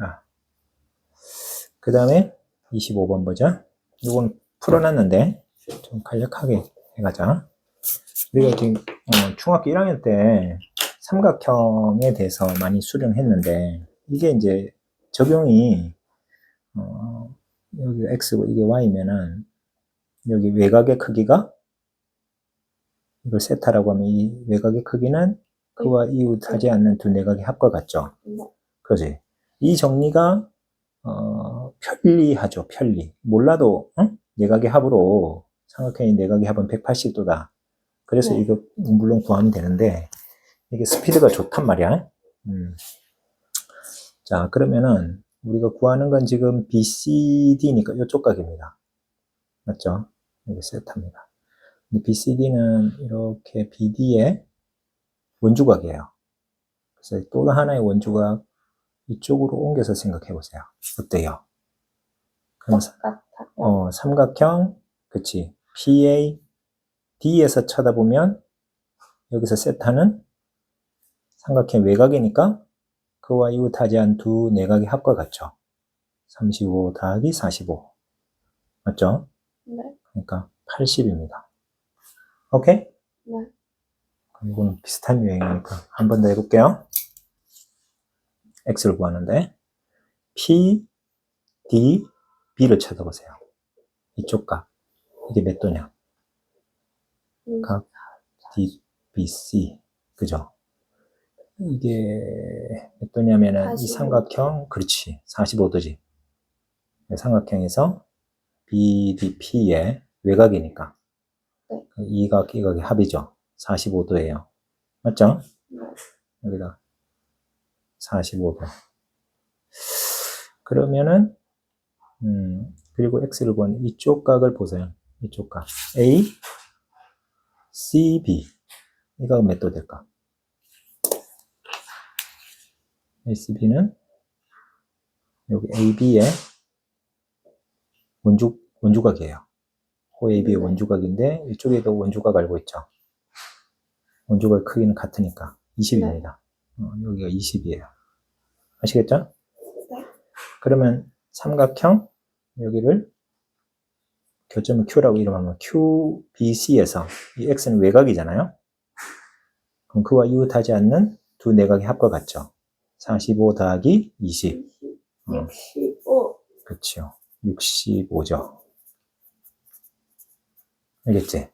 아. 그 다음에 25번 보자. 이건 풀어놨는데 좀 간략하게 해가자. 우리가 지금 어, 중학교 1학년 때 삼각형에 대해서 많이 수련했는데 이게 이제 적용이 어, 여기 x고 이게 y면은 여기 외곽의 크기가 이걸 세타라고 하면 이 외곽의 크기는 그와 이웃하지 않는 두 내각의 합과 같죠. 네. 그지? 이 정리가 어, 편리하죠. 편리. 몰라도 응? 내각의 합으로 삼각형의 내각의 합은 180도다. 그래서 네. 이거 물론 구하면 되는데 이게 스피드가 좋단 말이야. 음. 자 그러면은 우리가 구하는 건 지금 BCD니까 이쪽 각입니다. 맞죠? 여기 세타입니다. BCD는 이렇게 BD의 원주각이에요. 그래서 또 하나의 원주각 이쪽으로 옮겨서 생각해 보세요. 어때요? 그럼 똑같아. 어, 삼각형, 그치. PA, D에서 쳐다보면, 여기서 세타는 삼각형 외곽이니까, 그와 이웃하지 않은 두 내각의 합과 같죠. 35 더하기 45. 맞죠? 네. 그러니까 80입니다. 오케이? 네. 이건 비슷한 유형이니까 한 번 더 해볼게요. X를 구하는데 p, d, b를 쳐다보세요. 이쪽 값 이게 몇 도냐? 음, 각 d, b, c 그죠? 이게 몇 도냐면은 이 45. 삼각형 그렇지 45도지. 삼각형에서 BDP의 외곽이니까 네. 이 각, 이 각의 합이죠. 45도예요. 맞죠? 네. 여기다 45도. 그러면은 음, 그리고 x를 구하는 이쪽 각을 보세요. 이쪽 각 A, C, B 이 각은 몇 도 될까? A, C, B는 여기 A, B의 원주 원주각이에요. OAB의 네. 원주각인데 이쪽에도 원주각 알고 있죠. 원주각 크기는 같으니까 20입니다. 어, 여기가 20이에요. 아시겠죠? 네. 그러면 삼각형 여기를 교점을 Q라고 이름하면 QBC에서 이 X는 외곽이잖아요. 그럼 그와 이웃하지 않는 두 내각의 합과 같죠. 45 더하기 20. 어. 65. 그렇죠. 65죠. 알겠지?